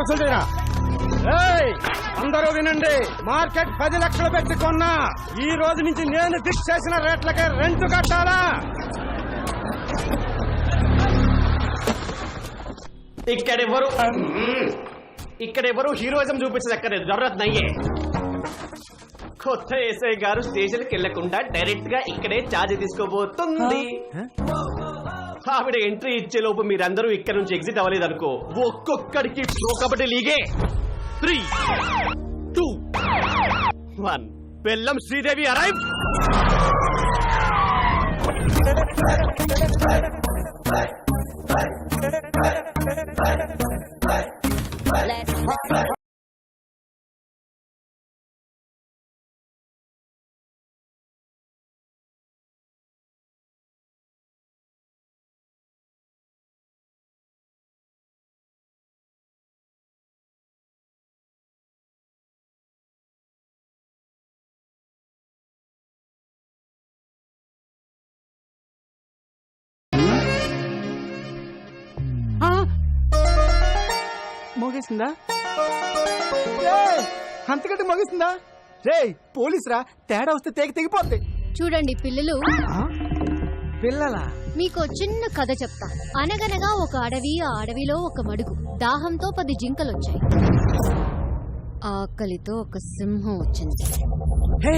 వసూలు అందరూ వినండి. మార్కెట్ పది లక్షలు పెట్టి కొన్నా. ఈ రోజు నుంచి నేను ఫిక్స్ చేసిన రేట్లకే రెంట్ కట్టాలా? ఇక్కడెవరు? ఇక్కడెవరు? హీరోయిజం చూపించదక్కర్లేదు జరూరత్ నయ్యే. కొత్త ఎస్ఐ గారు స్టేషన్కి వెళ్ళకుండా డైరెక్ట్గా ఇక్కడే ఛార్జ్ తీసుకోబోతుంది. ఆవిడ ఎంట్రీ ఇచ్చే లోపు మీరందరూ ఇక్కడ నుంచి ఎగ్జిట్ అవ్వలేదు అనుకో ఒక్కొక్కడికి pro kabaddi లీగే. Three two one. బెల్లం శ్రీదేవి అరైవ్ మోగేసిందా? అంతకంటే మోగేసిందా? రే పోలీస్ రా తేడా వస్తే తెగి తెగిపోద్ది. చూడండి పిల్లలు. పిల్లలా? మీకు చిన్న కథ చెప్తా. అనగనగా ఒక అడవి ఆ అడవిలో ఒక మడుగు. దాహంతో పది జింకలు వచ్చాయి ఆకలితో ఒక సింహం వచ్చింది. హే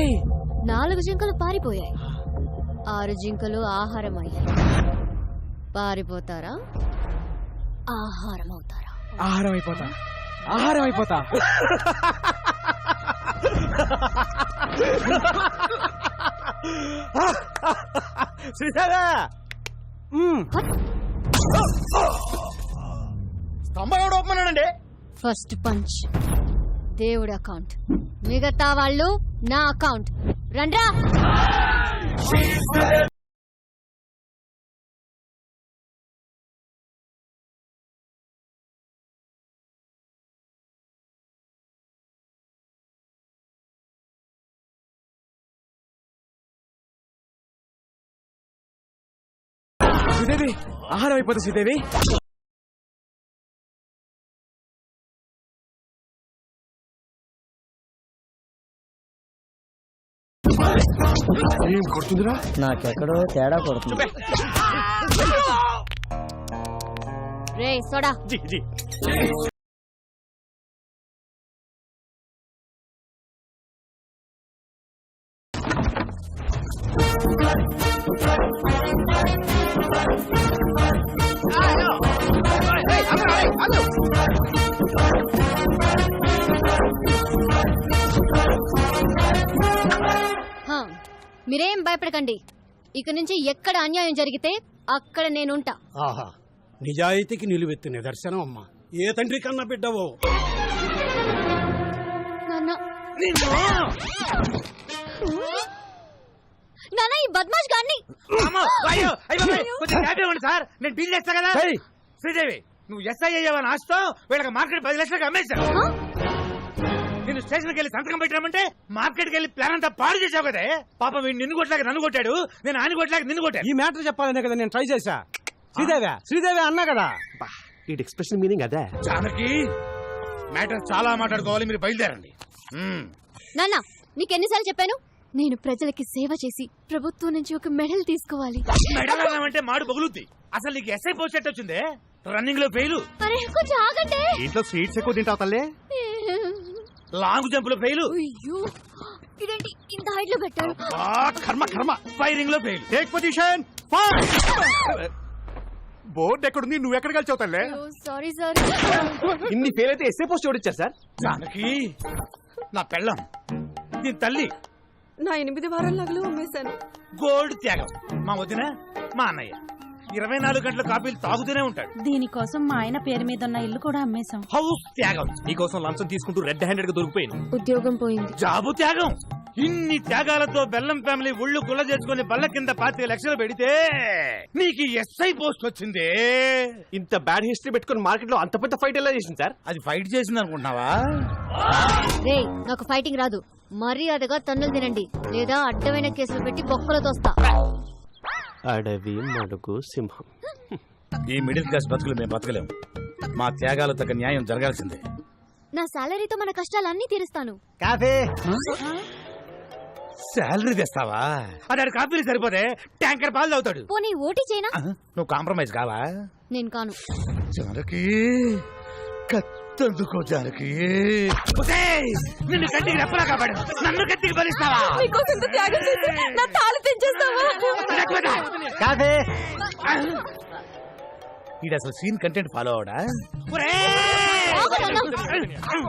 నాలుగు జింకలు పారిపోయాయి. ఆరు జింకలు ఆహారం అయ్యాయి పారిపోతారా? ఆహారం అవుతారా ఆహారం అయిపోతా ఆహారం అయిపోతా శ్రీదేవా స్తంభం ఎవడు ఒప్పమన్నాడండి ఫస్ట్ పంచ్. దేవుడి అకౌంట్. మిగతా వాళ్ళు నా అకౌంట్. రండ్రా! శ్రీదేవి ఆహారం అయిపోతా శ్రీదేవి. ఏం కొడుతుందిరా? నాకెక్కడో తేడా కొడుతుంది. రే సోడా. మీరేం భయపడకండి. ఇక నుంచి ఎక్కడ అన్యాయం జరిగితే అక్కడ నేనుంటా. ఆహా. నిజాయితీకి నిలువెత్తు నిదర్శనం అమ్మా. ఏ తండ్రి కన్నా బిడ్డవో? నాన్న. నాన్న? ఈ బద్మాష్ గాన్ని సార్. నేను బిల్ చేస్తా కదా! శ్రీదేవి నువ్వు ఎస్ఐ అయ్యావని ఆశతో వీళ్ళకి మార్కెట్ పది లక్షలకు అమ్మేశావు. హా? నేను స్టేషన్కి వెళ్ళి సంతకం పెట్టామంటే మార్కెట్కి వెళ్ళి ప్లాన్ అంతా పాడు చేసావు కదే. పాప వీడు నిన్ను కొట్టలేక నన్ను కొట్టాడు నేను ఆయన కొట్టలేక నిన్ను కొట్టాను. ఈ మ్యాటర్ చెప్పాలనే కదా నేను ట్రై చేశా. శ్రీదేవి శ్రీదేవి అన్నా కదా. ఈ ఎక్స్ప్రెషన్ మీనింగ్ అదే. జానకి మ్యాటర్ చాలా మాట్లాడుకోవాలి మీరు బయలుదేరండి. నాన్న నీకెన్నిసార్లు చెప్పాను? నేను ప్రజలకి సేవ చేసి ప్రభుత్వం నుంచి ఒక మెడల్ తీసుకోవాలి. మెడల్ అన్నామంటే మాడు పగులుద్ది అసలు నీకు ఎస్ఐ పోస్ట్ ఎట్ వచ్చిందే రన్నింగ్లో ఫెయిల్ అరే కొంచెం ఆగండి. ఇంట్లో స్వీట్స్ ఎక్కువ తింటావు తల్లే. లాంగ్ జంప్లో ఫెయిల్. అయ్యో ఇదేంటి? ఇంత హైట్లో పెట్టారు కర్మ కర్మ. ఫైరింగ్లో ఫెయిల్. టేక్ పొజిషన్ బోర్డు ఎక్కడుంది? నువ్వు ఎక్కడ కలిసావు తల్లే? సారీ సార్ ఇన్ని ఫెయిల్ అయితే ఎస్ఏ పోస్ట్ ఓడిచ్చారు సార్? జానకి నా పెళ్ళం. దీని తల్లి. నా ఎనిమిది వారాల నగలు అమ్మేశాను. గోల్డ్ త్యాగం. మా వదిన మా అన్నయ్య. ఇరవై నాలుగు గంటల కాపీలు తాగుతూనే ఉంటాడు. దీనికోసం మా ఆయన పేరు మీద ఉన్న ఇల్లు కూడా అమ్మేశాం. హౌస్ త్యాగం. నీకోసం లంచం తీసుకుంటూ రెడ్ హ్యాండెడ్గా దొరికిపోయాను. ఉద్యోగం పోయింది. జాబు త్యాగం. ఇన్ని త్యాగాలతో బెల్లం ఫ్యామిలీ ఒళ్ళు కుల్ల చేసుకుని బల్ల కింద పాతిక లక్షలు పెడితే నీకు ఎస్ఐ పోస్ట్ వచ్చిందే. ఇంత బ్యాడ్ హిస్టరీ పెట్టుకుని మార్కెట్లో అంత పెద్ద ఫైట్ ఎలా చేసింది సార్? అది ఫైట్ చేసింది అనుకుంటున్నావా? రే నాకు ఫైటింగ్ రాదు. మర్యాదగా తన్నులు తినండి. లేదా అడ్డమైన కేసులు పెట్టి బొక్కలు తోస్తా. అడవి మడుగు సింహం. ఈ మిడిల్ క్లాస్ బతుకులు మేము బతకలేము. మా త్యాగాలు తగ్గ న్యాయం జరగాల్సిందే. నా సాలరీతో మన కష్టాలన్నీ తీరుస్తాను. కాఫీ. శాలరీ తెస్తావా? అదే కాపీలు సరిపోతే ట్యాంకర్ పాలు తాగుతాడు. పోనీ ఓటీ చేయనా? నువ్వు కాంప్రమైజ్ కావా? నేను కాను. జానకి జానకి? నిన్ను రెప్పలా కాపాడు. నన్ను బలిస్తావా? నీకోసం ఇంత త్యాగం చేసి నా తాళి తెంచేస్తావా? కాఫీ ఇది అసలు సీన్ కంటెంట్ ఫాలో అవడా?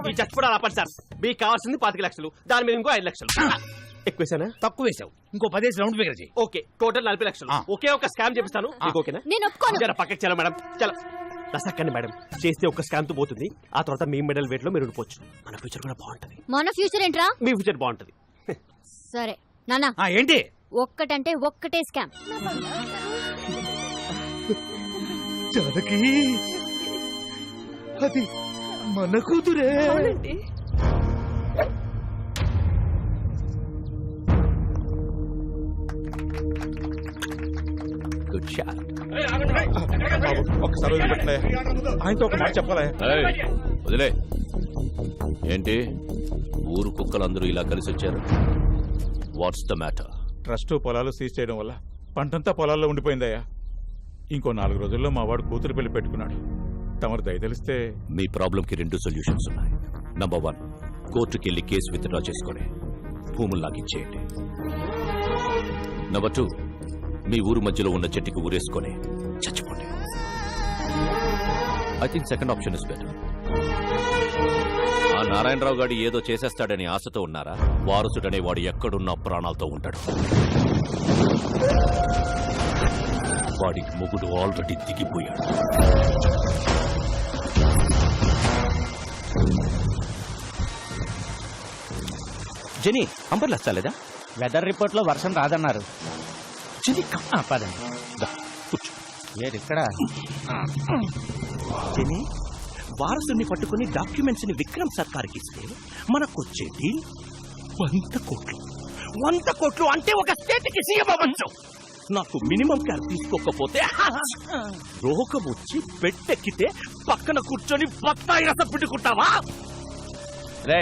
ఈ చచ్చిపోవడాలు ఆపండి సార్ మీకు కావాల్సింది పాతిక లక్షలు. దాని మీద ఇంకో ఐదు లక్షలు. ఎక్కువేసానా తక్కువ వేసావు ఇంకో పదేసి రౌండ్ ఫిగర్ చేయి. ఓకే టోటల్ నలభై లక్షలు. ఒకే ఒక స్కామ్ చేపిస్తాను ఓకేనా? నేను ఒప్పుకోను. పక్కకి చలో మేడం. చలో. రసక్కండి మేడం. చేస్తే ఒక స్కామ్తో పోతుంది. ఆ తర్వాత మీ మెడల్ వెయిట్లో మీరు ఉండిపోవచ్చు. మన ఫ్యూచర్ కూడా బాగుంటది. మన ఫ్యూచర్ ఏంట్రా? మీ ఫ్యూచర్ బాగుంటది. సరే. నానా ఆ, ఏంటి? ఒక్కటంటే ఒక్కటే స్కామ్ జానకి అది మన కూతురే. గుడ్ షాట్ ఒకసారి వదిలిపెట్టలే ఆయనతో ఒక మాట చెప్పాలి వదిలే. ఏంటి? ఊరు కుక్కలందరూ ఇలా కలిసి వచ్చారు వాట్స్ ద మ్యాటర్ ట్రస్ట్ పొలాలు సీజ్ చేయడం వల్ల పంటంతా పొలాల్లో ఉండిపోయిందయ్యా. ఇంకో నాలుగు రోజుల్లో మా వాడు కూతురు పెళ్ళి పెట్టుకున్నాడు. తమరు దయతలిస్తే మీ ప్రాబ్లంకి రెండు సొల్యూషన్స్ ఉన్నాయి. నంబర్ వన్ కోర్టుకి వెళ్ళి కేసు విత్డ్రా చేసుకొని భూములు లాగిచ్చేయండి నంబర్ టూ మీ ఊరు మధ్యలో ఉన్న చెట్టుకి ఊరేసుకొని చచ్చిపోండి. I think second option is better ఆ నారాయణరావు గారు ఏదో చేసేస్తాడని ఆశతో ఉన్నారా? వారసుడనే వాడు ఎక్కడున్నా ప్రాణాలతో ఉంటాడు. వాడి మొగుడు ఆల్రెడీ దిగిపోయాడు. జెనీ అంబర్లా చాలేదా వెదర్ రిపోర్ట్లో వర్షం రాదన్నారు. జెనీ పదండి. ఏది ఇక్కడ. జెనీ వారసుని పట్టుకుని డాక్యుమెంట్స్ని విక్రమ్ సర్కార్కి ఇస్తే మనకొచ్చేది వంద కోట్లు. వంద కోట్లు అంటే ఒక స్టేట్కి సీఎం అవ్వచ్చు. నాకు మినిమం కేర్ తీసుకోకపోతే! రోగం వచ్చి బెట్టెక్కితే పక్కన కూర్చొని బత్తాయి రసం పిండుకుంటావా? రే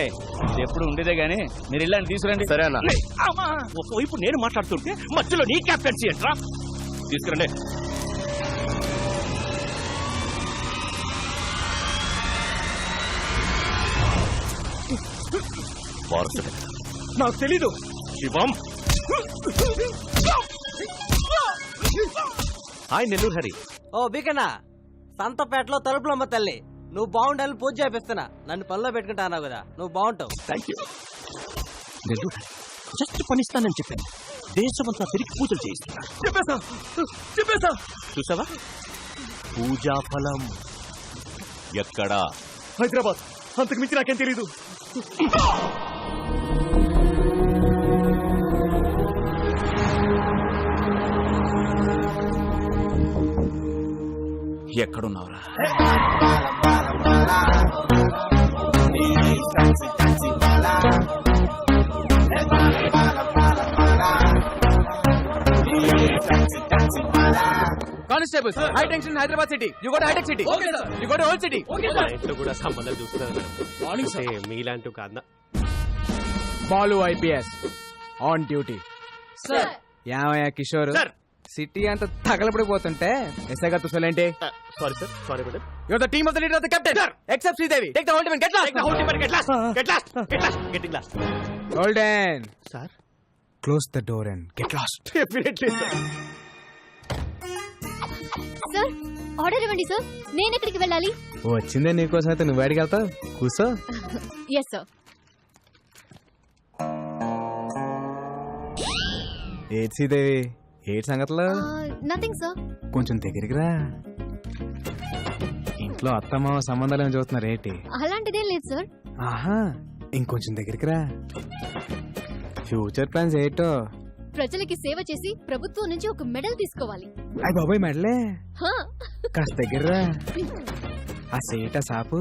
ఎప్పుడు ఉండేదే గాని మీరు ఇల్లని తీసుకురండి. సరే అన్న. ఒకవైపు నేను మాట్లాడుతుంటే మధ్యలో నీ క్యాప్టెన్సీ ఏంట్రా? తీసుకురండి. వారసుడు నాకు తెలీదు. శివం. హాయ్ నెల్లూరు హరి. ఓ బికనా సంతపేటలో తలుపులమ్మ తల్లి. నువ్వు బాగుండాలని పూజ చేపిస్తున్నా. నన్ను పనిలో పెట్టుకుంటా అన్నావు కదా నువ్వు బాగుంటావు. Thank you Nellore Hari just పనిస్తానని చెప్పాను. దేశమంతా తిరిగి పూజలు చేయిస్తున్నా. చెప్పేసా చెప్పేసా చూసావా? పూజా ఫలం. ఎక్కడా? హైదరాబాద్ అంతకు మించి నాకేం తెలీదు. ఎక్కడున్నావురా? Constable high tension Hyderabad city you got hitech city you got old city మా ఇంట్లో కూడా సంబంధాలు చూస్తున్నారు మేడం అంటే మీలాంటి Balu IPS on duty sir ఏమయ్యా కిషోర్? సార్ సిటీ అంతా తగలబడిపోతుంటే ఎస్ఐ గారు చూసాలేంటి sorry sir sorry madam your the team of the leader of the captain except Sridevi take the hold get team and get last. Get last. Get last. Getting last. Golden Sir? Close the door and get last Definitely, sir. Sir order ఇవ్వండి sir నేను ఎక్కడికి వెళ్ళాలి? వచ్చిందే నీకోసం అయితే నువ్వు బయటికి వెళ్తావు? కూర్చో. ఎస్ సార్ ఏడ్ శ్రీదేవి ఏడ్ సంగతులు? నథింగ్ సార్ కొంచెం దగ్గరికి రా. ఇంట్లో అత్తమ్మ సంబంధాలు ఏమైనా చూస్తున్నారు ఏంటి? అలాంటిదేం లేదు సార్ ఆహా ఇంకొంచెం దగ్గరికి రా. ఫ్యూచర్ ప్లాన్స్ ఏంటో? ప్రజలకి సేవ చేసి ప్రభుత్వం నుంచి ఒక మెడల్ తీసుకోవాలి. అయ్య బాబాయ్ మెడలే. హా. కాస్త దగ్గర రా. ఆ సేట సాపు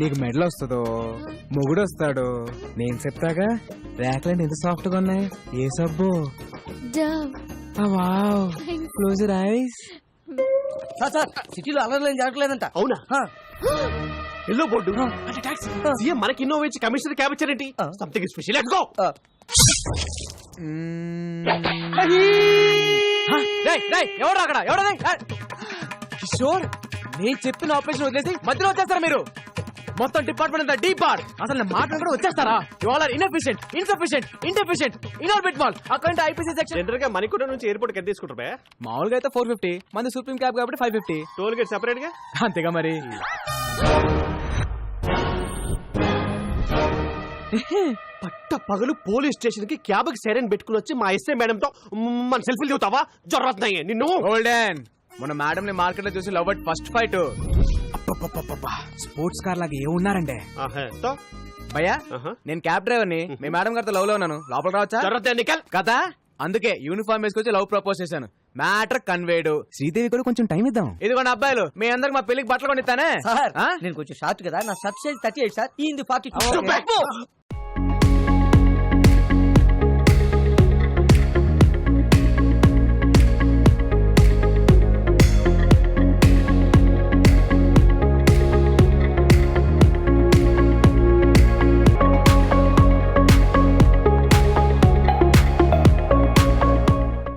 నీకు మెడల్ వస్తుందో? మొగుడు వస్తాడు? నేను చెప్తాగా? ర్యాక్లన్నీ ఎంత సాఫ్ట్గా ఉన్నాయి. ఏ సబ్బు? Dove. Wow. Close eyes sir sir సిటీలో అలర్లు ఏం జరగలేదంట అవునా? Yellow board. అంటే ట్యాక్స్ సీఎం మనకి ఇన్నోవా ఇచ్చి కమిషనర్ క్యాబ్ ఇచ్చారేంటి? సంథింగ్ స్పెషల్ లెట్స్ గో ఎవరు అక్కడ? ఎవడది కిషోర్ నేను చెప్పిన ఆపరేషన్ వదిలేసి మధ్యలో వచ్చేస్తారా మీరు. మొత్తం డిపార్ట్మెంట్ అంతా డీప్ పార్ అసలు నేను మాట్లాడుకుంటే వచ్చేస్తారా? Or inefficient insufficient indeficient Inorbit mall account IPC section జనరల్గా మణికొండ నుంచి ఎయిర్పోర్ట్ ఎంత తీసుకుంటారు మామూలుగా అయితే ఫోర్ ఫిఫ్టీ మంది సుప్రీం క్యాబ్ కాబట్టి ఫైవ్ ఫిఫ్టీ టోల్ గేట్ సెపరేట్గా? అంతేగా మరి. పట్ట పగలు పోలీస్ స్టేషన్కి క్యాబ్కి సైరన్ పెట్టుకుని వచ్చి మా ఎస్ఐ మేడం తో మన సెల్ఫీలు దిగుతావా? జరుగుతున్నాయి నిన్ను? గోల్డెన్ మన మేడం ని మార్కెట్లో చూసి love first fight sports car లాగా ఏ ఉన్నారంటే ఆహా, తో? భయ్యా. నేను క్యాబ్ డ్రైవర్ని మీ మేడం గారితో లవ్లో ఉన్నాను. లోపల రావచ్చా? కదా? అందుకే యూనిఫామ్ వేసుకొచ్చి లవ్ ప్రపోజ్ చేశాను. మ్యాటర్ కన్వేడ్ శ్రీదేవి కూడా కొంచెం టైం ఇద్దాం. ఇదిగోండి అబ్బాయిలు మీ అందరికి మా పెళ్ళికి బట్టలు కొనిస్తానే? నేను కొంచెం షార్ట్ కదా. నా సైజ్ థర్టీ ఎయిట్ సార్. ఈ ఫార్టీ